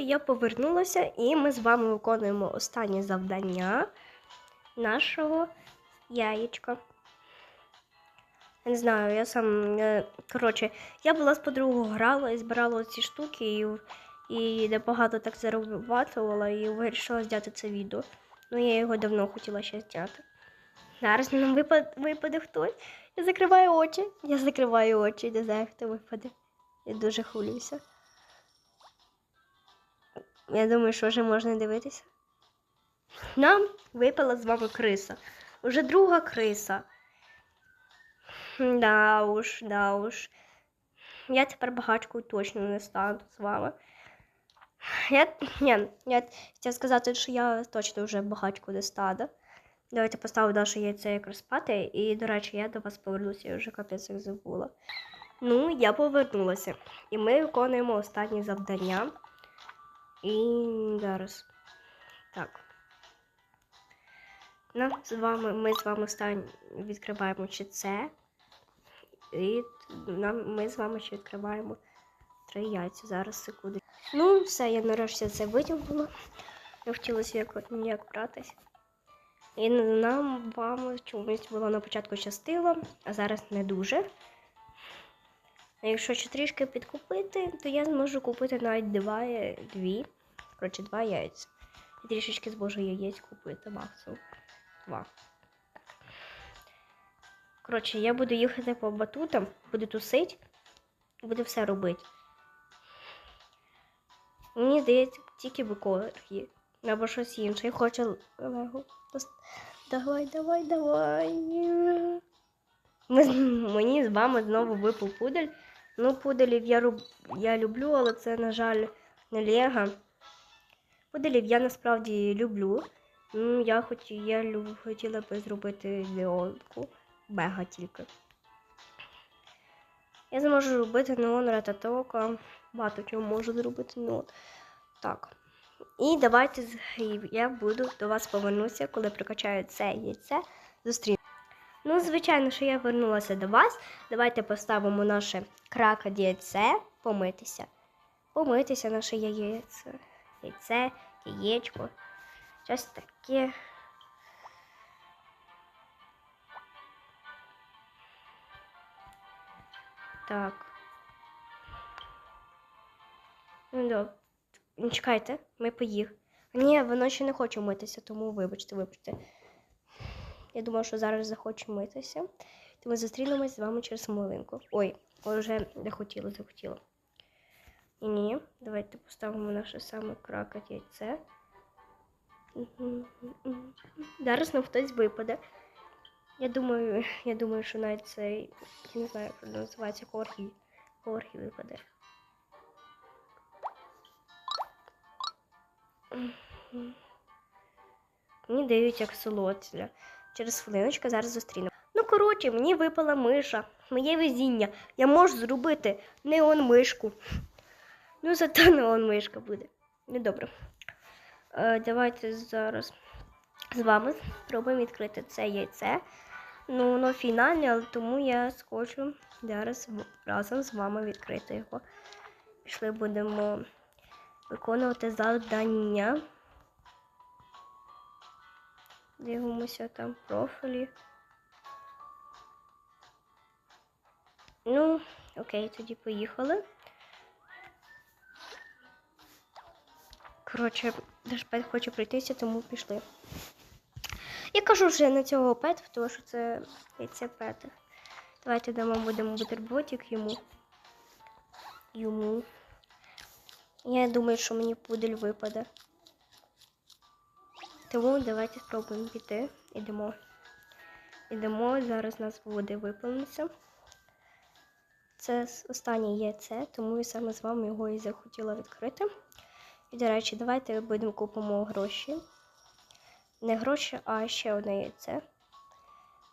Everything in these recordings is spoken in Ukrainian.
Я повернулася, і ми з вами виконуємо останнє завдання нашого яєчка. Не знаю, я сам. е, Коротше, я була з подругою грала і збирала ці штуки і, і небагато так зарабатувала і вирішила зняти це відео. Ну, я його давно хотіла ще зняти. Зараз на нам випаде, випаде хтось. Я закриваю очі. Я закриваю очі, не знаю, хто випаде. Я дуже хвилююся. Я думаю, що вже можна дивитися. Нам випала з вами криса. Уже друга криса. Да уж, да уж. Я тепер багачкою точно не стану з вами. Я, ні, я хотіла сказати, що я точно вже багачку не стану. Давайте поставлю наше яйце якраз спати. І, до речі, я до вас повернуся, я вже капець як забула. Ну, я повернулася. І ми виконуємо останні завдання. І зараз. Так. Нам з вами, ми з вами стань, відкриваємо ще це. І нам, ми з вами ще відкриваємо три яйця. Зараз секунду. Ну, все, я нарешті це витягнула. Не хотілося як, ніяк братись. І нам вам чомусь було на початку щастило, а зараз не дуже. Якщо ще трішки підкупити, то я зможу купити навіть два, дві. Коротше, два яйця. І трішечки зможу яєць купити максимум. Два. Коротше, я буду їхати по батутам, буду тусити, буду все робити. Мені здається, тільки бикорги. Або щось інше. Я хочу лего. Давай, давай, давай. Ми, мені з вами знову випав пудель. Ну, пуделів я, руб, я люблю, але це, на жаль, не Лего. Пуделів я насправді люблю. Я хоч я люб, хотіла би зробити неонку. Бега тільки. Я зможу робити неон рататока. Багато чого можу зробити неон. Так. І давайте я буду до вас повернуся, коли прокачаю це яйце. Зустріну. Ну, звичайно, що я вернулася до вас. Давайте поставимо наше кракат яйце, помитися. Помитися наше яєце. Яйце, яєчко. Щось таке. Так. Ну, добре. Ну, Чекайте, ми поїхали. Ні, воно ще не хоче митися, тому вибачте, вибачте. Я думала, що зараз захоче митися. Тому зустрінемось з вами через хвилинку. Ой, вже не хотіло, захотіло. Ні, ні, давайте поставимо наше саме кракать яйце. Зараз нам хтось випаде. Я думаю, я думаю, що навіть цей, я не знаю, як називається коргі. Коргі випаде. Мені дають як солодця. Через хвилиночку зараз зустрінемо. Ну, коротше, мені випала миша. Моє везіння. Я можу зробити неон мишку. Ну, зато неон мишка буде. Недобре. Е, давайте зараз з вами спробуємо відкрити це яйце. Ну, воно фінальне, але тому я схочу зараз разом з вами відкрити його. Пішли будемо виконувати завдання. Дивимося там профілі. Ну, окей, тоді поїхали. Коротше, наш пет хоче пройтися, тому пішли. Я кажу вже на цього пет, тому що це яйце пет. Давайте дамо будемо бутербродик йому. Йому. Я думаю, що мені пудель випаде. Тому давайте спробуємо піти. Ідемо. Ідемо, зараз нас води виповниться. Це останнє яйце, тому я саме з вами його і захотіла відкрити. І, до речі, давайте будемо купимо гроші. Не гроші, а ще одне яйце.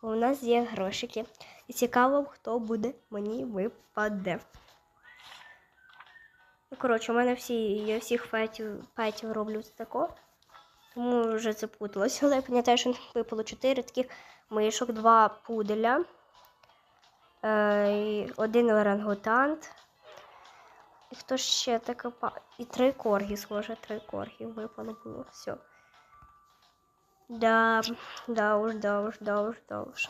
Бо у нас є грошики. І цікаво, хто буде мені випаде. Ну, коротше, у мене всі, я всіх петів, петів роблю тако. Тому вже запуталась. Але я пам'ятаю, що випало 4 таких мишок, два пуделя, е, один орангутант, І хто ще таке па. І три коргі, схоже, три коргі випало було. Все. Да, да уж, да уж, да уж, да уж.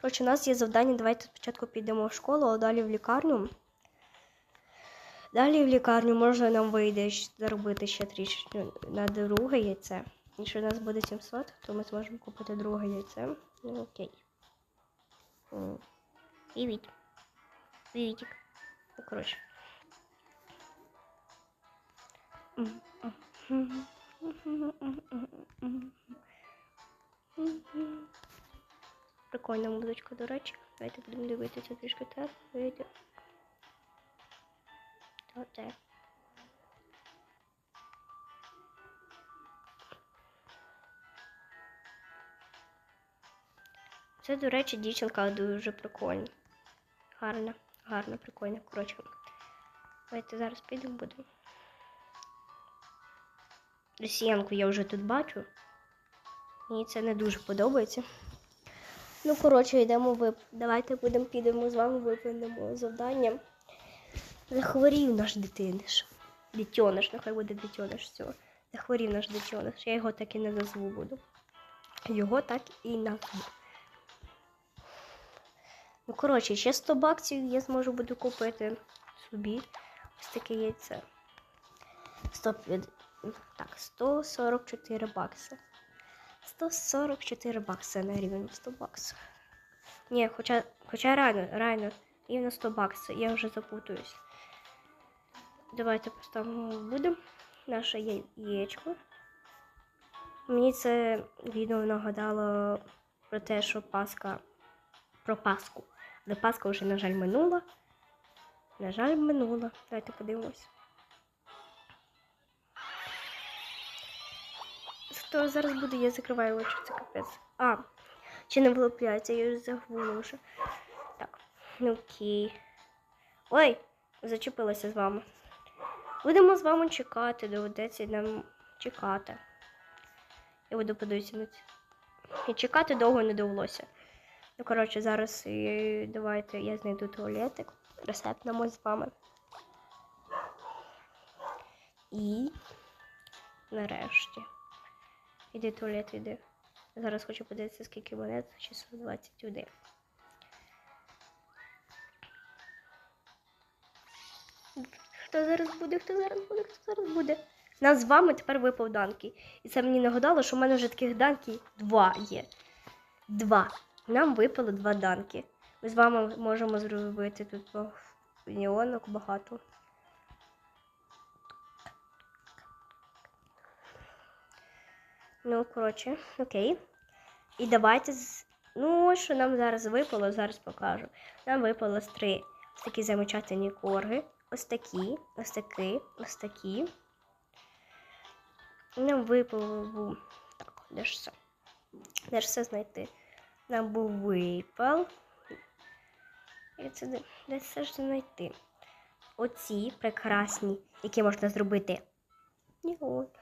Коротше, у нас є завдання. Давайте спочатку підемо в школу, а далі в лікарню. Далі в лікарню може нам вийде заробити ще трішки на друге яйце. Якщо у нас буде 700, то ми зможемо купити друге яйце. Ну окей. Привіт. Привітик. Ну, коротше. Прикольна музичка, до речі. Давайте будемо дивитися трішки так. Вийде. То. Це, до речі, дівчинка дуже прикольна. Гарна, гарна, прикольна. Коротше. Давайте зараз підемо будемо. Росіянку я вже тут бачу. Мені це не дуже подобається. Ну, коротше, йдемо вип. Давайте будемо підемо з вами виповнимо завдання. Захворів наш дитиниш. Дитьониш, нехай буде дитьониш всього. Захворів наш дитьониш. Я його так і не назву буду. Його так і назву. Ну, коротше, ще 100 баксів я зможу буду купити собі. Ось таке яйце. 150, так, 144 бакси. 144 бакси на рівень 100 баксів. Ні, хоча, хоча реально, реально, рівно 100 баксів, я вже запутуюсь. Давайте поставимо будемо наше яєчко. Мені це відео нагадало про те, що Пасха про Пасху. Але Пасха вже, на жаль, минула. На жаль, минула. Давайте подивимось. Хто зараз буде, я закриваю очі, це капець. А, чи не влупляється, я забула вже. Так, ну окей. Ой, зачепилася з вами. Будемо з вами чекати, доведеться нам чекати. Я буду подивитися. І чекати довго не довелося. Ну, коротше, зараз давайте я знайду туалетик. Ресепнемо з вами. І нарешті. Іди туалет, іди. Зараз хочу подивитися, скільки монет. 621. Хто зараз буде? Хто зараз буде? Хто зараз буде? Нас з вами тепер випав данки. І це мені нагадало, що в мене вже таких данків два є. Два. Нам випало два данки. Ми з вами можемо зробити тут ба- багато. Ну, коротше, окей. І давайте. Ну, що нам зараз випало, зараз покажу. Нам випало три такі замечательні корги. Ось такі, ось такі, ось такі. Нам випало. Так, де ж це? Де ж це знайти? Нам був випал. І це де, це ж знайти? Оці прекрасні, які можна зробити. Та-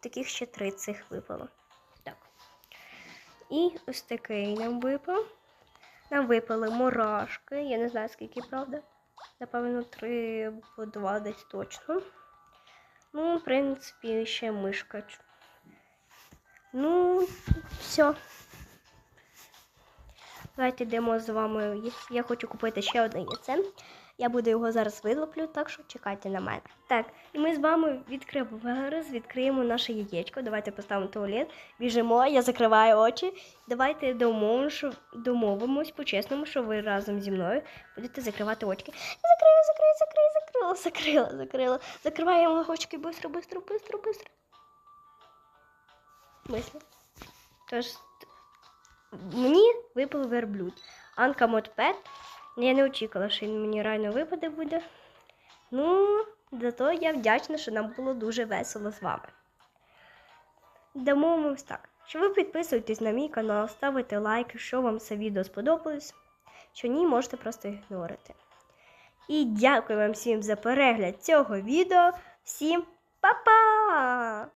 Таких ще три цих випало. Так. І ось такий нам випав. Нам випали мурашки. Я не знаю, скільки, правда. Напевно, три або два десь точно. Ну, в принципі, ще мишка. Ну, все. Давайте йдемо з вами. Я хочу купити ще одне яйце. Я буду його зараз вилоплю, так що чекайте на мене. Так, і ми з вами відкриємо зараз, відкриємо наше яєчко. Давайте поставимо туалет, біжимо, я закриваю очі. Давайте домовимо, що, домовимось по-чесному, що ви разом зі мною будете закривати очки. Закрию, закрию, закрию, закрила, закрила, закрила. Закриваємо очки быстро, быстро, быстро, быстро. Мислі. Тож, т- мені випав верблюд. Анка Мотпет. Я не очікувала, що він мені реально випаде буде. Ну, зато я вдячна, що нам було дуже весело з вами. Домовимось так. Що ви підписуєтесь на мій канал, ставите лайк, якщо вам це відео сподобалось. Що ні, можете просто ігнорити. І дякую вам всім за перегляд цього відео. Всім па-па!